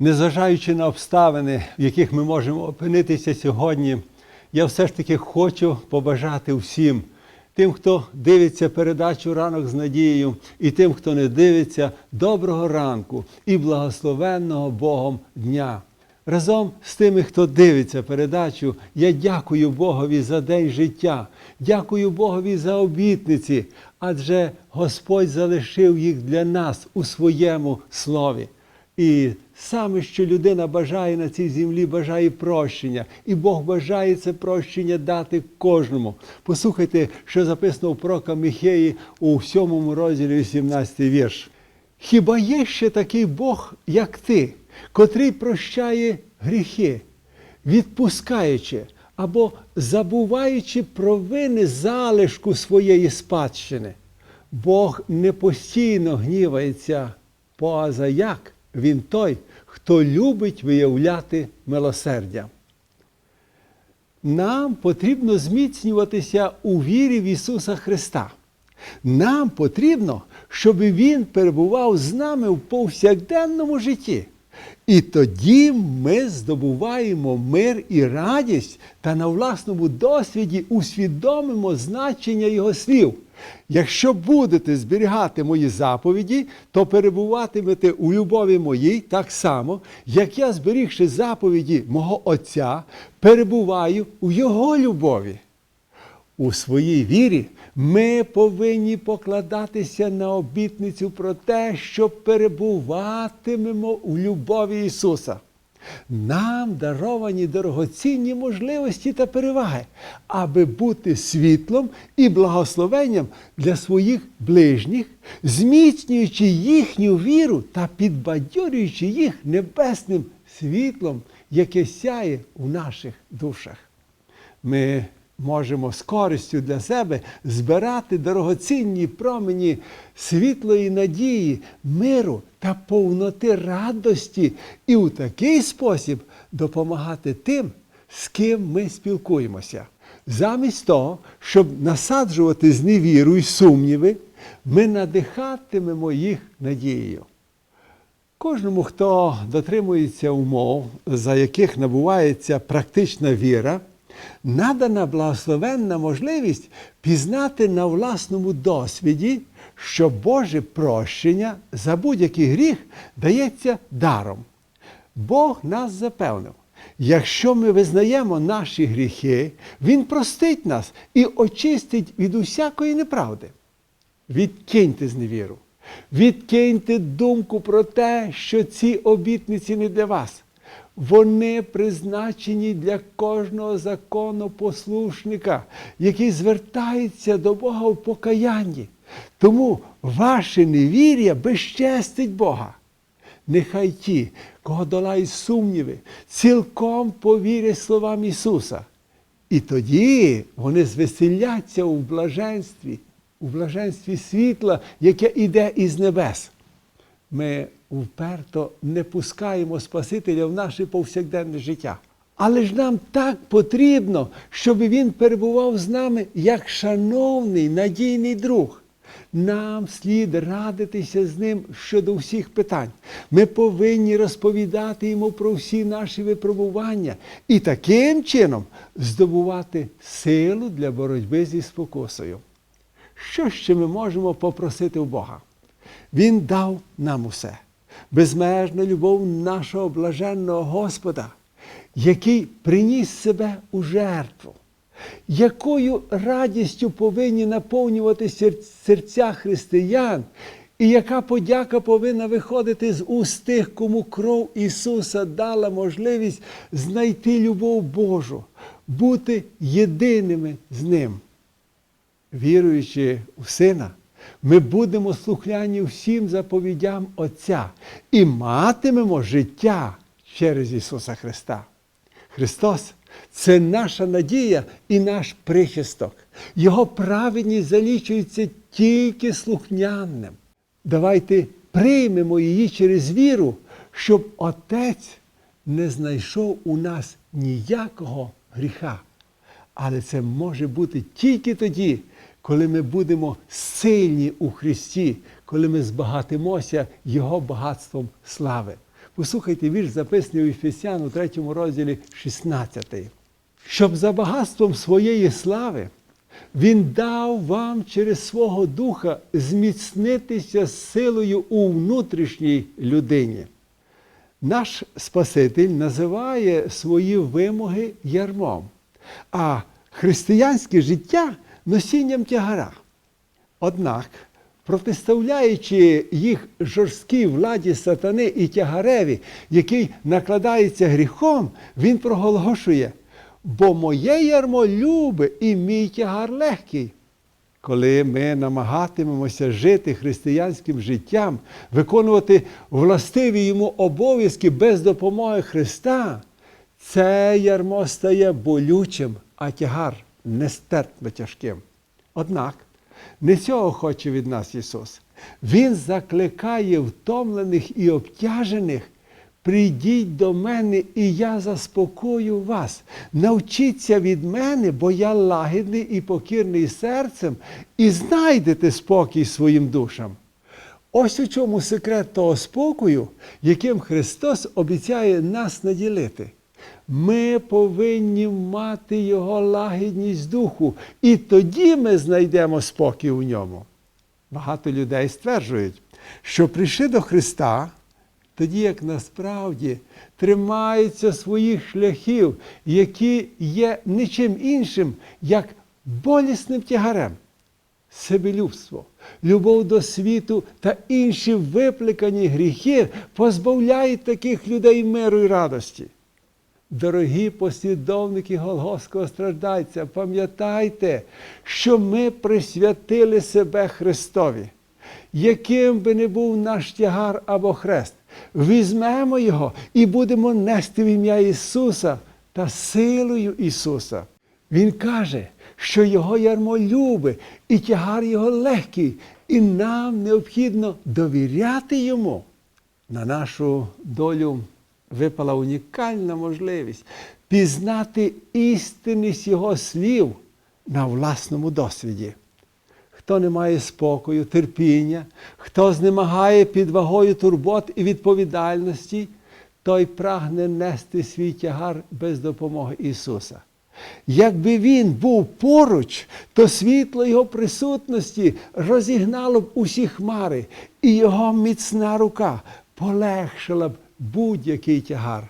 Незважаючи на обставини, в яких ми можемо опинитися сьогодні, я все ж таки хочу побажати всім, тим, хто дивиться передачу ранок з надією, і тим, хто не дивиться, доброго ранку і благословенного Богом дня. Разом з тими, хто дивиться передачу, я дякую Богові за день життя, дякую Богові за обітниці, адже Господь залишив їх для нас у своєму слові. І саме, що людина бажає на цій землі, бажає прощення. І Бог бажає це прощення дати кожному. Послухайте, що записано в пророка Михеї у 7 розділі 18 вірш. Хіба є ще такий Бог, як ти, котрий прощає гріхи, відпускаючи або забуваючи провини залишку своєї спадщини? Бог не постійно гнівається, поза як він той, хто любить виявляти милосердя. Нам потрібно зміцнюватися у вірі в Ісуса Христа. Нам потрібно, щоб Він перебував з нами в повсякденному житті. І тоді ми здобуваємо мир і радість та на власному досвіді усвідомимо значення Його слів. Якщо будете зберігати мої заповіді, то перебуватимете у любові моїй так само, як я, зберігши заповіді мого Отця, перебуваю у Його любові. У своїй вірі ми повинні покладатися на обітницю про те, що перебуватимемо у любові Ісуса. Нам даровані дорогоцінні можливості та переваги, аби бути світлом і благословенням для своїх ближніх, зміцнюючи їхню віру та підбадьорюючи їх небесним світлом, яке сяє у наших душах. Ми можемо з користю для себе збирати дорогоцінні промені світлої надії, миру та повноти радості і у такий спосіб допомагати тим, з ким ми спілкуємося. Замість того, щоб насаджувати зневіру і сумніви, ми надихатимемо їх надією. Кожному, хто дотримується умов, за яких набувається практична віра, надана благословенна можливість пізнати на власному досвіді, що Боже прощення за будь-який гріх дається даром. Бог нас запевнив, якщо ми визнаємо наші гріхи, Він простить нас і очистить від усякої неправди. Відкиньте зневіру. Відкиньте думку про те, що ці обітниці не для вас. Вони призначені для кожного законопослушника, який звертається до Бога в покаянні. Тому ваше невір'я безчестить Бога. Нехай ті, кого долають сумніви, цілком повірять словам Ісуса. І тоді вони звеселяться у блаженстві, у блаженстві світла, яке іде із небес. Ми вперто не пускаємо Спасителя в наше повсякденне життя. Але ж нам так потрібно, щоб він перебував з нами як шановний, надійний друг. Нам слід радитися з ним щодо всіх питань. Ми повинні розповідати йому про всі наші випробування і таким чином здобувати силу для боротьби зі спокусою. Що ще ми можемо попросити у Бога? Він дав нам усе. Безмежна любов нашого блаженного Господа, який приніс себе у жертву. Якою радістю повинні наповнювати серця християн, і яка подяка повинна виходити з уст тих, кому кров Ісуса дала можливість знайти любов Божу, бути єдиними з Ним. Віруючи у Сина, ми будемо слухняні всім заповідям Отця і матимемо життя через Ісуса Христа. Христос це наша надія і наш прихисток. Його праведність залічується тільки слухняним. Давайте приймемо її через віру, щоб Отець не знайшов у нас ніякого гріха. Але це може бути тільки тоді, коли ми будемо сильні у Христі, коли ми збагатимося Його багатством слави. Послухайте вірш, записаний у Ефесян у 3 розділі 16. Щоб за багатством своєї слави Він дав вам через свого Духа зміцнитися силою у внутрішній людині. Наш Спаситель називає свої вимоги ярмом, а християнське життя носінням тягара. Однак, протиставляючи їх жорсткій владі сатани і тягареві, який накладається гріхом, він проголошує, бо моє ярмо любе і мій тягар легкий. Коли ми намагатимемося жити християнським життям, виконувати властиві йому обов'язки без допомоги Христа, це ярмо стає болючим, а тягар нестерпно тяжким. Однак не цього хоче від нас Ісус. Він закликає втомлених і обтяжених. Прийдіть до мене, і я заспокою вас. Навчіться від мене, бо я лагідний і покірний серцем, і знайдете спокій своїм душам. Ось у чому секрет того спокою, яким Христос обіцяє нас наділити. Ми повинні мати Його лагідність духу, і тоді ми знайдемо спокій у ньому. Багато людей стверджують, що прийшли до Христа, тоді як насправді тримаються своїх шляхів, які є нічим іншим, як болісним тягарем. Себелюбство, любов до світу та інші випликані гріхи позбавляють таких людей миру і радості. Дорогі послідовники Голгофського страждальця, пам'ятайте, що ми присвятили себе Христові. Яким би не був наш тягар або хрест, візьмемо його і будемо нести в ім'я Ісуса та силою Ісуса. Він каже, що Його ярмо любе і тягар Його легкий, і нам необхідно довіряти Йому. На нашу долю випала унікальна можливість пізнати істинність Його слів на власному досвіді. Хто не має спокою, терпіння, хто знемагає під вагою турбот і відповідальності, той прагне нести свій тягар без допомоги Ісуса. Якби Він був поруч, то світло Його присутності розігнало б усі хмари, і Його міцна рука полегшила б будь-який тягар.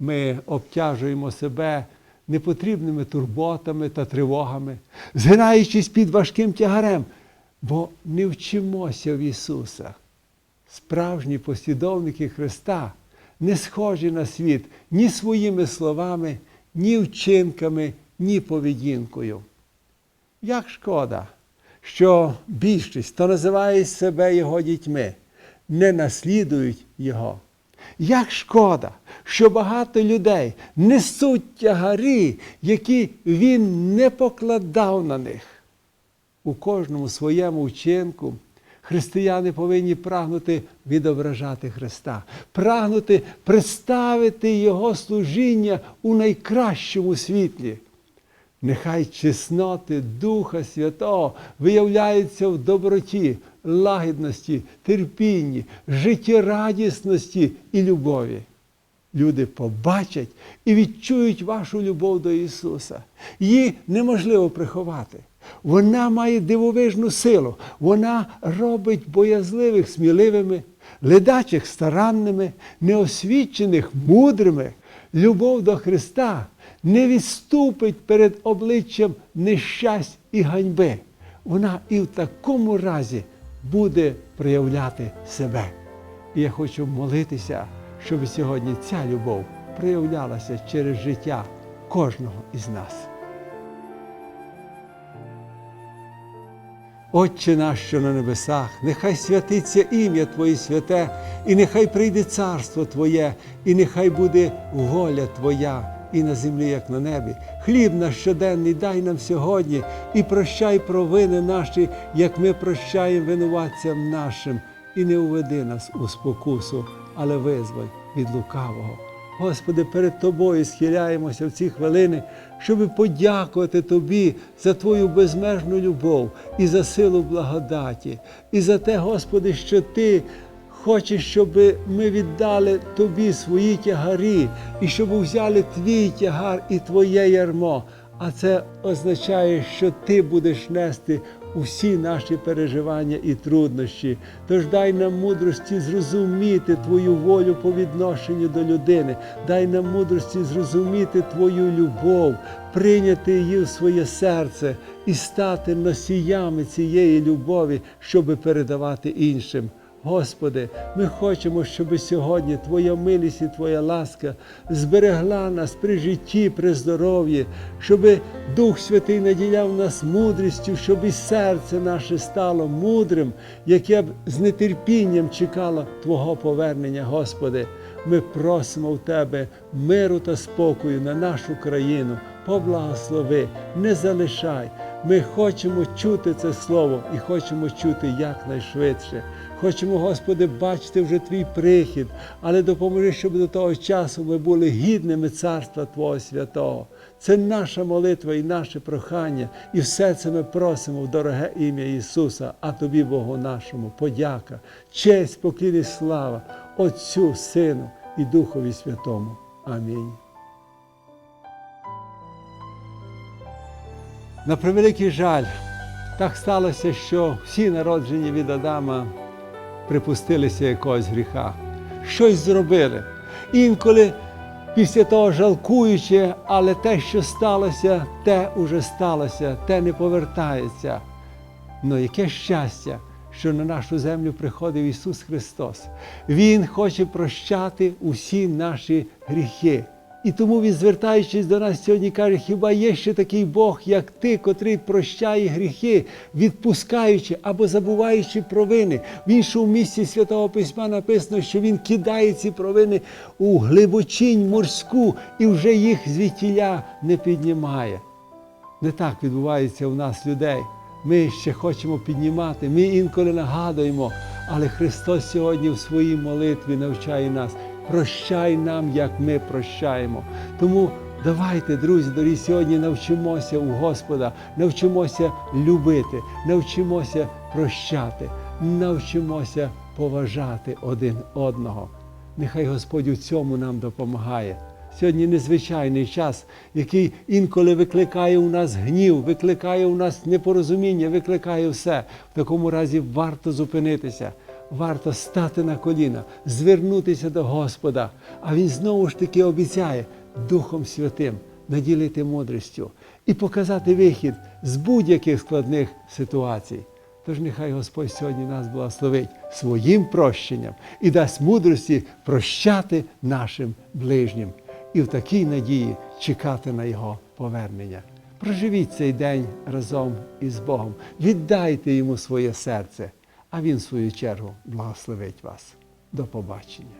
Ми обтяжуємо себе непотрібними турботами та тривогами, згинаючись під важким тягарем, бо не вчимося в Ісуса. Справжні послідовники Христа не схожі на світ ні своїми словами, ні вчинками, ні поведінкою. Як шкода, що більшість, хто називає себе Його дітьми, не наслідують Його. Як шкода, що багато людей несуть тягарі, які він не покладав на них. У кожному своєму вчинку християни повинні прагнути відображати Христа, прагнути представити Його служіння у найкращому світлі. Нехай чесноти Духа Святого виявляються в доброті, лагідності, терпінні, життєрадісності і любові. Люди побачать і відчують вашу любов до Ісуса. Її неможливо приховати. Вона має дивовижну силу. Вона робить боязливих сміливими, ледачих старанними, неосвічених мудрими. Любов до Христа не відступить перед обличчям нещасть і ганьби. Вона і в такому разі буде проявляти себе. І я хочу молитися, щоб сьогодні ця любов проявлялася через життя кожного із нас. Отче наш, що на небесах, нехай святиться ім'я Твоє святе, і нехай прийде царство Твоє, і нехай буде воля Твоя і на землі, як на небі. Хліб наш щоденний дай нам сьогодні і прощай провини наші, як ми прощаємо винуватцям нашим, і не уведи нас у спокусу, але визволь від лукавого. Господи, перед Тобою схиляємося в ці хвилини, щоб подякувати Тобі за Твою безмежну любов і за силу благодаті, і за те, Господи, що Ти хочеш, щоб ми віддали тобі свої тягарі, і щоб взяли твій тягар і твоє ярмо. А це означає, що ти будеш нести усі наші переживання і труднощі. Тож дай нам мудрості зрозуміти Твою волю по відношенню до людини, дай нам мудрості зрозуміти Твою любов, прийняти її в своє серце і стати носіями цієї любові, щоби передавати іншим. Господи, ми хочемо, щоб сьогодні Твоя милість і Твоя ласка зберегла нас при житті, при здоров'ї, щоб Дух Святий наділяв нас мудрістю, щоб і серце наше стало мудрим, яке б з нетерпінням чекало Твого повернення, Господи. Ми просимо в Тебе миру та спокою на нашу країну. Поблагослови, не залишай. Ми хочемо чути це слово і хочемо чути якнайшвидше. Хочемо, Господи, бачити вже Твій прихід, але допоможи, щоб до того часу ми були гідними Царства Твого Святого. Це наша молитва і наше прохання, і все це ми просимо в дороге ім'я Ісуса, а Тобі, Богу нашому, подяка, честь, поклін і слава Отцю, Сину і Духові Святому. Амінь. На превеликий жаль, так сталося, що всі народжені від Адама припустилися якогось гріха, щось зробили. Інколи після того жалкуючи, але те, що сталося, те уже сталося, те не повертається. Ну яке щастя, що на нашу землю приходив Ісус Христос. Він хоче прощати усі наші гріхи. І тому він, звертаючись до нас сьогодні, каже, хіба є ще такий Бог, як ти, котрий прощає гріхи, відпускаючи або забуваючи провини. В іншому місці Святого Письма написано, що він кидає ці провини у глибочинь морську і вже їх звідтіля не піднімає. Не так відбувається у нас людей. Ми ще хочемо піднімати, ми інколи нагадуємо, але Христос сьогодні в своїй молитві навчає нас. Прощай нам, як ми прощаємо. Тому давайте, друзі, дорогі, сьогодні навчимося у Господа, навчимося любити, навчимося прощати, навчимося поважати один одного. Нехай Господь у цьому нам допомагає. Сьогодні незвичайний час, який інколи викликає у нас гнів, викликає у нас непорозуміння, викликає все. В такому разі варто зупинитися, варто стати на коліна, звернутися до Господа. А Він знову ж таки обіцяє Духом Святим наділити мудрістю і показати вихід з будь-яких складних ситуацій. Тож нехай Господь сьогодні нас благословить своїм прощенням і дасть мудрості прощати нашим ближнім і в такій надії чекати на Його повернення. Проживіть цей день разом із Богом, віддайте йому своє серце, а Він, в свою чергу, благословить вас. До побачення.